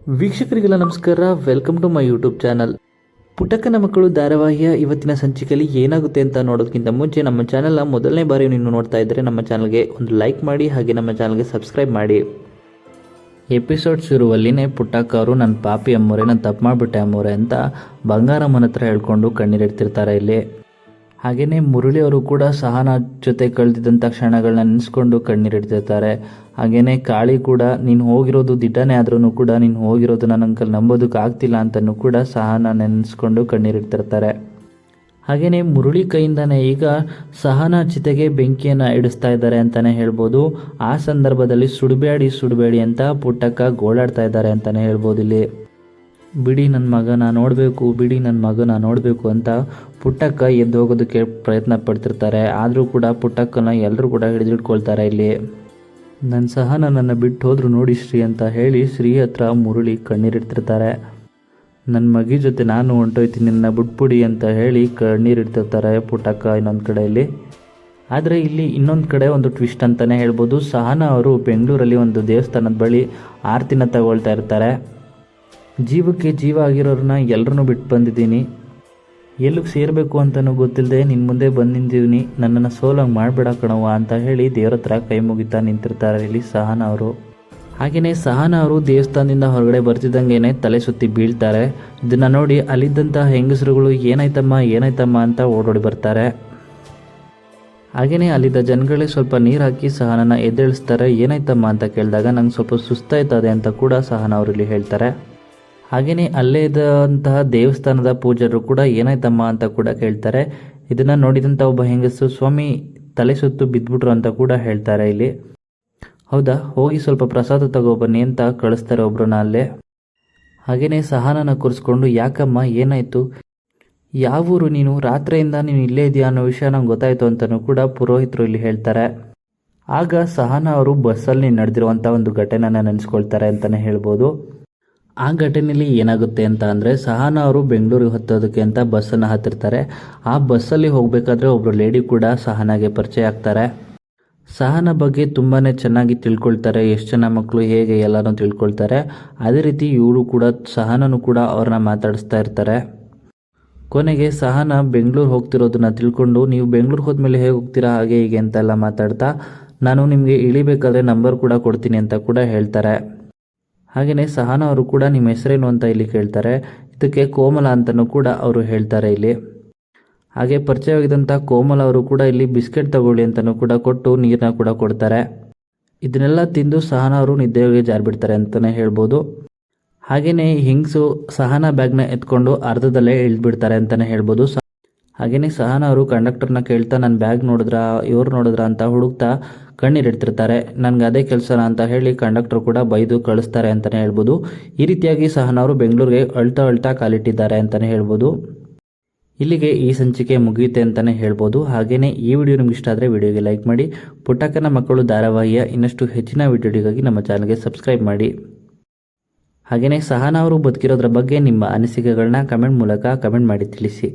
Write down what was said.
ವೀಕ್ಷಕರಿಗೆಲ್ಲ ನಮಸ್ಕಾರ. Welcome to my YouTube channel Puttakkana Makkalu ಧಾರಾವಾಹಿಯ ಇವತ್ತಿನ ಸಂಚಿಕೆಯಲ್ಲಿ ಏನಾಗುತ್ತೆ ಅಂತ ನೋಡೋದಕ್ಕಿಂತ ಮುಂಚೆ ನಮ್ಮ ಚಾನಲ್ನ ಮೊದಲನೇ ಬಾರಿ ನೀವು ನೋಡ್ತಾ ಇದ್ದರೆ ನಮ್ಮ ಚಾನಲ್ಗೆ ಒಂದು ಲೈಕ್ ಮಾಡಿ, ಹಾಗೆ ನಮ್ಮ ಚಾನಲ್ಗೆ ಸಬ್ಸ್ಕ್ರೈಬ್ ಮಾಡಿ. ಎಪಿಸೋಡ್ ಶುರುವಲ್ಲಿನೇ ಪುಟ್ಟಕ್ಕ ಅವರು ನನ್ನ ಪಾಪಿ ಅಮ್ಮೋರೆ, ನಾನು ತಪ್ಪು ಮಾಡಿಬಿಟ್ಟೆ ಅಮ್ಮೋರೆ ಅಂತ ಬಂಗಾರಮ್ಮನ ಹತ್ರ ಹೇಳ್ಕೊಂಡು ಕಣ್ಣೀರಿಡ್ತಿರ್ತಾರೆ ಇಲ್ಲಿ. ಹಾಗೆಯೇ ಮುರಳಿ ಅವರು ಕೂಡ ಸಹನ ಜೊತೆ ಕಳೆದಿದ್ದಂಥ ಕ್ಷಣಗಳನ್ನ ನೆನೆಸ್ಕೊಂಡು ಕಣ್ಣೀರಿಡ್ತಿರ್ತಾರೆ ಹಾಗೆಯೇ ಕಾಳಿ ಕೂಡ ನೀನು ಹೋಗಿರೋದು ದಿಡ್ಡನೇ ಆದ್ರೂ ಕೂಡ ನೀನು ಹೋಗಿರೋದು ನನ್ನ ಅಂಕಲ್ ನಂಬೋದಕ್ಕೆ ಆಗ್ತಿಲ್ಲ ಅಂತಲೂ ಕೂಡ ಸಹನ ನೆನೆಸ್ಕೊಂಡು ಕಣ್ಣೀರಿಡ್ತಿರ್ತಾರೆ ಹಾಗೆಯೇ ಮುರುಳಿ ಕೈಯಿಂದನೇ ಈಗ ಸಹನ ಚಿತೆಗೆ ಬೆಂಕಿಯನ್ನು ಇಡಿಸ್ತಾ ಇದ್ದಾರೆ ಅಂತಲೇ ಹೇಳ್ಬೋದು. ಆ ಸಂದರ್ಭದಲ್ಲಿ ಸುಡಬೇಡಿ ಸುಡಬೇಡಿ ಅಂತ ಪುಟ್ಟಕ್ಕ ಗೋಳಾಡ್ತಾ ಇದ್ದಾರೆ ಅಂತಲೇ ಹೇಳ್ಬೋದು ಇಲ್ಲಿ. ಬಿಡಿ ನನ್ನ ಮಗನ ನೋಡಬೇಕು, ಬಿಡಿ ನನ್ನ ಮಗನ ನೋಡಬೇಕು ಅಂತ ಪುಟ್ಟಕ್ಕ ಎದ್ದು ಹೋಗೋದಕ್ಕೆ ಪ್ರಯತ್ನ ಪಡ್ತಿರ್ತಾರೆ. ಆದರೂ ಕೂಡ ಪುಟ್ಟಕ್ಕನ ಎಲ್ಲರೂ ಕೂಡ ಹಿಡಿದಿಟ್ಕೊಳ್ತಾರೆ ಇಲ್ಲಿ. ನನ್ನ ಸಹ ನನ್ನನ್ನು ಬಿಟ್ಟು ಹೋದ್ರು ನೋಡಿ ಶ್ರೀ ಅಂತ ಹೇಳಿ ಶ್ರೀ ಹತ್ರ ಮುರುಳಿ ಕಣ್ಣೀರಿಡ್ತಿರ್ತಾರೆ. ನನ್ನ ಮಗಿ ಜೊತೆ ನಾನು ಹೊಂಟೋಯ್ತೀನಿ, ನಿನ್ನ ಬಿಟ್ಬಿಡಿ ಅಂತ ಹೇಳಿ ಕಣ್ಣೀರಿಡ್ತಿರ್ತಾರೆ ಪುಟ್ಟಕ್ಕ ಇನ್ನೊಂದು ಕಡೆಯಲ್ಲಿ ಆದರೆ ಇಲ್ಲಿ ಇನ್ನೊಂದು ಕಡೆ ಒಂದು ಟ್ವಿಸ್ಟ್ ಅಂತಲೇ ಹೇಳ್ಬೋದು. ಸಹನ ಅವರು ಬೆಂಗಳೂರಲ್ಲಿ ಒಂದು ದೇವಸ್ಥಾನದ ಬಳಿ ಆರತಿನ ತಗೊಳ್ತಾ ಇರ್ತಾರೆ. ಜೀವಕ್ಕೆ ಜೀವ ಆಗಿರೋರನ್ನ ಎಲ್ಲರನ್ನೂ ಬಿಟ್ಟು ಬಂದಿದ್ದೀನಿ. ಎಲ್ಲಿಗೆ ಸೇರಬೇಕು ಅಂತಲೂ ಗೊತ್ತಿಲ್ಲದೆ ನಿನ್ನ ಮುಂದೆ ಬಂದಿದ್ದೀನಿ ನನ್ನನ್ನು ಸೋಲಂಗೆ ಮಾಡಬೇಡ ಕಣವ್ವ ಅಂತ ಹೇಳಿ ದೇವ್ರ ಹತ್ರ ಕೈ ಮುಗಿತಾ ನಿಂತಿರ್ತಾರೆ ಇಲ್ಲಿ ಸಹನ ಅವರು. ಹಾಗೆಯೇ ಸಹನ ಅವರು ದೇವಸ್ಥಾನದಿಂದ ಹೊರಗಡೆ ಬರ್ತಿದ್ದಂಗೆ ತಲೆ ಸುತ್ತಿ ಬೀಳ್ತಾರೆ. ಇದನ್ನು ನೋಡಿ ಅಲ್ಲಿದ್ದಂಥ ಹೆಂಗಸರುಗಳು, ಏನಾಯ್ತಮ್ಮ ಏನಾಯ್ತಮ್ಮ ಅಂತ ಓಡೋಡಿ ಬರ್ತಾರೆ. ಹಾಗೆಯೇ ಅಲ್ಲಿದ್ದ ಜನಗಳೇ ಸ್ವಲ್ಪ ನೀರು ಹಾಕಿ ಸಹನನ ಎದ್ದೇಳಿಸ್ತಾರೆ. ಏನಾಯ್ತಮ್ಮ ಅಂತ ಕೇಳಿದಾಗ ನಂಗೆ ಸ್ವಲ್ಪ ಸುಸ್ತಾಯ್ತದೆ ಅಂತ ಕೂಡ ಸಹನ ಅವರು ಇಲ್ಲಿ ಹೇಳ್ತಾರೆ. ಹಾಗೆಯೇ ಅಲ್ಲೇ ಇದ್ದಂತಹ ದೇವಸ್ಥಾನದ ಪೂಜಾರರು ಕೂಡ ಏನಾಯ್ತಮ್ಮ ಅಂತ ಕೂಡ ಕೇಳ್ತಾರೆ. ಇದನ್ನು ನೋಡಿದಂಥ ಒಬ್ಬ ಹೆಂಗಸು, ಸ್ವಾಮಿ, ತಲೆ ಸುತ್ತು ಬಿದ್ದುಬಿಟ್ರು ಅಂತ ಕೂಡ ಹೇಳ್ತಾರೆ ಇಲ್ಲಿ. ಹೌದಾ? ಹೋಗಿ ಸ್ವಲ್ಪ ಪ್ರಸಾದ ತಗೊಬನ್ನಿ ಅಂತ ಕಳಿಸ್ತಾರೆ ಒಬ್ರನ್ನ ಅಲ್ಲೇ. ಹಾಗೆಯೇ ಸಹನನ ಕೂರಿಸ್ಕೊಂಡು, ಯಾಕಮ್ಮ, ಏನಾಯಿತು? ಯಾವ ಊರು ನೀನು? ರಾತ್ರಿಯಿಂದ ನೀನು ಇಲ್ಲೇ ಇದೆಯಾ ಅನ್ನೋ ವಿಷಯ ನಂಗೆ ಗೊತ್ತಾಯಿತು ಅಂತಲೂ ಕೂಡ ಪುರೋಹಿತರು ಇಲ್ಲಿ ಹೇಳ್ತಾರೆ. ಆಗ ಸಹನ ಅವರು ಬಸ್ಸಲ್ಲಿ ನಡೆದಿರುವಂಥ ಒಂದು ಘಟನೆನ ನೆನೆಸ್ಕೊಳ್ತಾರೆ ಅಂತಲೇ ಹೇಳ್ಬೋದು. ಆ ಘಟನೆಯಲ್ಲಿ ಏನಾಗುತ್ತೆ ಅಂತ ಅಂದರೆ ಸಹನ ಅವರು ಬೆಂಗಳೂರಿಗೆ ಹತ್ತೋದಕ್ಕೆ ಅಂತ ಬಸ್ಸನ್ನು ಹತ್ತಿರ್ತಾರೆ. ಆ ಬಸ್ಸಲ್ಲಿ ಹೋಗಬೇಕಾದ್ರೆ ಒಬ್ಬರು ಲೇಡಿ ಕೂಡ ಸಹನಾಗೆ ಪರಿಚಯ ಆಗ್ತಾರೆ. ಸಹನ ಬಗ್ಗೆ ತುಂಬಾ ಚೆನ್ನಾಗಿ ತಿಳ್ಕೊಳ್ತಾರೆ. ಎಷ್ಟು ಜನ ಮಕ್ಕಳು ಹೇಗೆ ಎಲ್ಲರೂ ತಿಳ್ಕೊಳ್ತಾರೆ. ಅದೇ ರೀತಿ ಇವರು ಕೂಡ, ಸಹನನು ಕೂಡ ಅವ್ರನ್ನ ಮಾತಾಡಿಸ್ತಾ ಇರ್ತಾರೆ. ಕೊನೆಗೆ ಸಹನ ಬೆಂಗಳೂರು ಹೋಗ್ತಿರೋದನ್ನ ತಿಳ್ಕೊಂಡು, ನೀವು ಬೆಂಗಳೂರು ಹೋದ್ಮೇಲೆ ಹೇಗೆ ಹೋಗ್ತೀರಾ? ಹಾಗೆ ಹೀಗೆ ಅಂತೆಲ್ಲ ಮಾತಾಡ್ತಾ, ನಾನು ನಿಮಗೆ ಇಳಿಬೇಕಾದ್ರೆ ನಂಬರ್ ಕೂಡ ಕೊಡ್ತೀನಿ ಅಂತ ಕೂಡ ಹೇಳ್ತಾರೆ. ಹಾಗೆಯೇ ಸಹನ ಅವರು ಕೂಡ ನಿಮ್ಮ ಹೆಸರೇನು ಅಂತ ಇಲ್ಲಿ ಕೇಳ್ತಾರೆ. ಇದಕ್ಕೆ ಕೋಮಲ ಅಂತಲೂ ಕೂಡ ಅವರು ಹೇಳ್ತಾರೆ ಇಲ್ಲಿ. ಹಾಗೆ ಪರಿಚಯವಾಗಿದ್ದಂಥ ಕೋಮಲ ಅವರು ಕೂಡ ಇಲ್ಲಿ ಬಿಸ್ಕೆಟ್ ತಗೊಳ್ಳಿ ಅಂತಲೂ ಕೂಡ ಕೊಟ್ಟು ನೀರನ್ನ ಕೂಡ ಕೊಡ್ತಾರೆ. ಇದನ್ನೆಲ್ಲ ತಿಂದು ಸಹನ ಅವರು ನಿದ್ದೆಗೆ ಜಾರಿಬಿಡ್ತಾರೆ ಅಂತಲೇ ಹೇಳ್ಬೋದು. ಹಾಗೆಯೇ ಹಿಂಗ್ಸು ಸಹನ ಬ್ಯಾಗ್ನ ಎತ್ಕೊಂಡು ಅರ್ಧದಲ್ಲೇ ಇಳಿದ್ಬಿಡ್ತಾರೆ ಅಂತಲೇ ಹೇಳ್ಬೋದು. ಹಾಗೆಯೇ ಸಹನ ಅವರು ಕಂಡಕ್ಟರ್ನ ಕೇಳ್ತಾ ನನ್ನ ಬ್ಯಾಗ್ ನೋಡಿದ್ರ, ಇವ್ರು ನೋಡಿದ್ರ ಅಂತ ಹುಡುಕ್ತಾ ಕಣ್ಣೀರಿಡ್ತಿರ್ತಾರೆ ನನಗೆ ಅದೇ ಕೆಲಸನ ಅಂತ ಹೇಳಿ ಕಂಡಕ್ಟರ್ ಕೂಡ ಬೈದು ಕಳಿಸ್ತಾರೆ ಅಂತಲೇ ಹೇಳ್ಬೋದು. ಈ ರೀತಿಯಾಗಿ ಸಹನವರು ಬೆಂಗಳೂರಿಗೆ ಅಳ್ತಾ ಅಳ್ತಾ ಕಾಲಿಟ್ಟಿದ್ದಾರೆ ಅಂತಲೇ ಹೇಳ್ಬೋದು. ಇಲ್ಲಿಗೆ ಈ ಸಂಚಿಕೆ ಮುಗಿಯುತ್ತೆ ಅಂತಲೇ ಹೇಳ್ಬೋದು. ಹಾಗೆಯೇ ಈ ವಿಡಿಯೋ ನಿಮ್ಗೆ ಇಷ್ಟ ಆದರೆ ವಿಡಿಯೋಗೆ ಲೈಕ್ ಮಾಡಿ. ಪುಟ್ಟಕ್ಕನ ಮಕ್ಕಳು ಧಾರಾವಾಹಿಯ ಇನ್ನಷ್ಟು ಹೆಚ್ಚಿನ ವಿಡಿಯೋಗಳಿಗಾಗಿ ನಮ್ಮ ಚಾನಲ್ಗೆ ಸಬ್ಸ್ಕ್ರೈಬ್ ಮಾಡಿ. ಹಾಗೆಯೇ ಸಹನಾ ಅವರು ಬದುಕಿರೋದ್ರ ಬಗ್ಗೆ ನಿಮ್ಮ ಅನಿಸಿಕೆಗಳನ್ನ ಕಮೆಂಟ್ ಮೂಲಕ ಕಮೆಂಟ್ ಮಾಡಿ ತಿಳಿಸಿ.